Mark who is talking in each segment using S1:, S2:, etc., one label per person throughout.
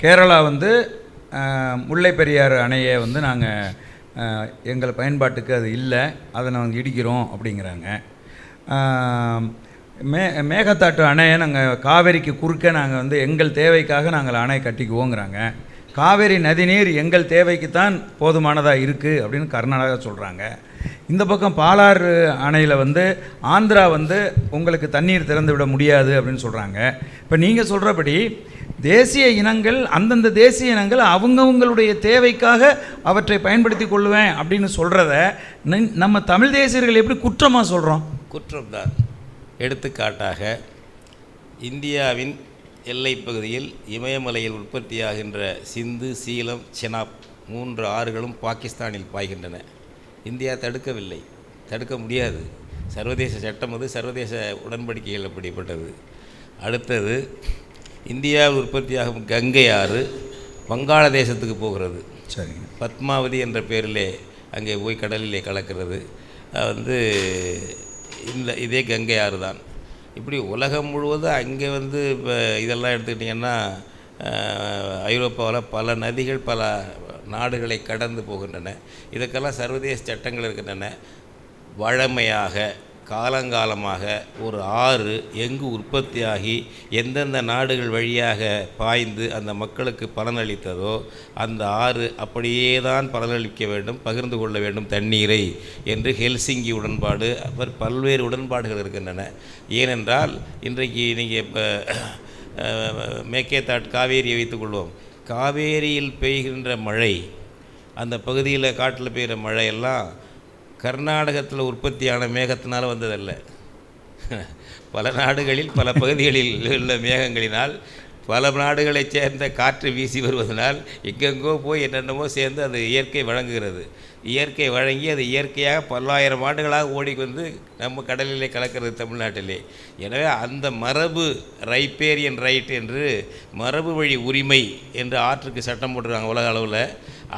S1: கேரளா வந்து முல்லை பெரியாறு அணையை வந்து நாங்கள் எங்கள் பயன்பாட்டுக்கு அது இல்லை அதை நாங்கள் இடிக்கிறோம் அப்படிங்கிறாங்க. மே மேகத்தாட்டு அணையை நாங்கள் காவேரிக்கு குறுக்க நாங்கள் வந்து எங்கள் தேவைக்காக நாங்கள் அணை கட்டிக்குவோங்கிறாங்க. காவேரி நதிநீர் எங்கள் தேவைக்குத்தான் போதுமானதாக இருக்குது அப்படின்னு கர்நாடகா சொல்கிறாங்க இந்த பக்கம் பாலாறு அணையில் வந்து ஆந்திரா வந்து உங்களுக்கு தண்ணீர் திறந்து விட முடியாது அப்படின்னு சொல்கிறாங்க இப்போ நீங்கள் சொல்கிறபடி தேசிய இனங்கள் அந்தந்த தேசிய இனங்கள் அவங்கவங்களுடைய தேவைக்காக அவற்றை பயன்படுத்தி கொள்ளுவேன் அப்படின்னு சொல்கிறத நம்ம தமிழ் தேசியர்கள் எப்படி குற்றமாக சொல்கிறோம்
S2: குற்றம்தான். எடுத்துக்காட்டாக இந்தியாவின் எல்லைப் பகுதியில் இமயமலையில் உற்பத்தியாகின்ற சிந்து சீலம் செனாப் மூன்று ஆறுகளும் பாகிஸ்தானில் பாய்கின்றன. இந்தியா தடுக்கவில்லை. தடுக்க முடியாது. சர்வதேச சட்டம் அது சர்வதேச உடன்படிக்கைகள் அப்படிப்பட்டது. அடுத்தது இந்தியாவில் உற்பத்தியாகும் கங்கை ஆறு வங்காளதேசத்துக்கு போகிறது.
S1: சரிங்க.
S2: பத்மாவதி என்ற பேரிலே அங்கே போய் கடலிலே கலக்கிறது. அது வந்து இந்த இதே கங்கை ஆறு தான். இப்படி உலகம் முழுவதும் அங்கே வந்து இப்போ இதெல்லாம் எடுத்துக்கிட்டிங்கன்னா ஐரோப்பாவில் பல நதிகள் பல நாடுகளை கடந்து போகின்றன. இதுக்கெல்லாம் சர்வதேச சட்டங்கள் இருக்கின்றன. வழமையாக காலங்காலமாக ஒரு ஆறு எங்கு உற்பத்தியாகி எந்தெந்த நாடுகள் வழியாக பாய்ந்து அந்த மக்களுக்கு பலனளித்ததோ அந்த ஆறு அப்படியே தான் பலனளிக்க வேண்டும் பகிர்ந்து கொள்ள வேண்டும் தண்ணீரை என்று ஹெல்சிங்கி உடன்பாடு அவர் பல்வேறு உடன்பாடுகள் இருக்கின்றன. ஏனென்றால் இன்றைக்கு நீங்கள் இப்போ மேக்கேதாட் காவேரியை வைத்துக்கொள்வோம் காவேரியில் பெய்கின்ற மழை அந்த பகுதியில் காட்டில் பெய்கிற மழையெல்லாம் கர்நாடகத்தில் உற்பத்தியான மேகத்தினால் வந்ததல்ல. பல நாடுகளில் பல பகுதிகளில் உள்ள மேகங்களினால் பல நாடுகளைச் சேர்ந்த காற்று வீசி வருவதனால் எங்கெங்கோ போய் என்னென்னமோ சேர்ந்து அது இயற்கை வழங்குகிறது. இயற்கை வழங்கி அது இயற்கையாக பல்லாயிரம் ஆண்டுகளாக ஓடி வந்து நம்ம கடலிலே கலக்கிறது தமிழ்நாட்டிலே. எனவே அந்த மரபு ரைப்பேரியன் ரைட் என்று மரபு வழி உரிமை என்று ஆற்றுக்கு சட்டம் போட்டுருக்காங்க உலக அளவில்.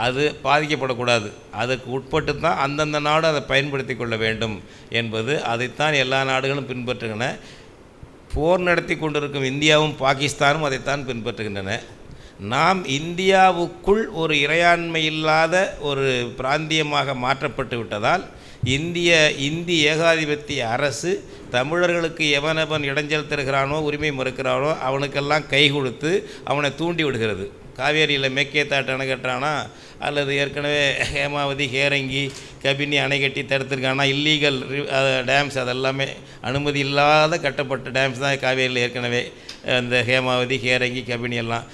S2: அது பாதிக்கப்படக்கூடாது. அதுக்கு உட்பட்டு தான் அந்தந்த நாடு அதை பயன்படுத்தி கொள்ள வேண்டும் என்பது அதைத்தான் எல்லா நாடுகளும் பின்பற்றுகின்றன. போர் நடத்தி கொண்டிருக்கும் இந்தியாவும் பாகிஸ்தானும் அதைத்தான் பின்பற்றுகின்றன. நாம் இந்தியாவுக்குள் ஒரு இறையாண்மை இல்லாத ஒரு பிராந்தியமாக மாற்றப்பட்டு விட்டதால் இந்திய இந்தி ஏகாதிபத்திய அரசு தமிழர்களுக்கு எவனவன் இடைஞ்சல் தருகிறானோ உரிமை மறுக்கிறானோ அவனுக்கெல்லாம் கை கொடுத்து அவனை தூண்டி விடுகிறது. காவேரியில் மேக்கேத்தாட்டு அணை கட்டுறானா அல்லது ஏற்கனவே ஹேமாவதி ஹேரங்கி கபினி அணை கட்டி தடுத்துருக்கானா? இல்லீகல் டேம்ஸ் அதெல்லாமே அனுமதி இல்லாத கட்டப்பட்ட டேம்ஸ் தான் காவேரியில் ஏற்கனவே இந்த ஹேமாவதி ஹேரங்கி கபினி எல்லாம்.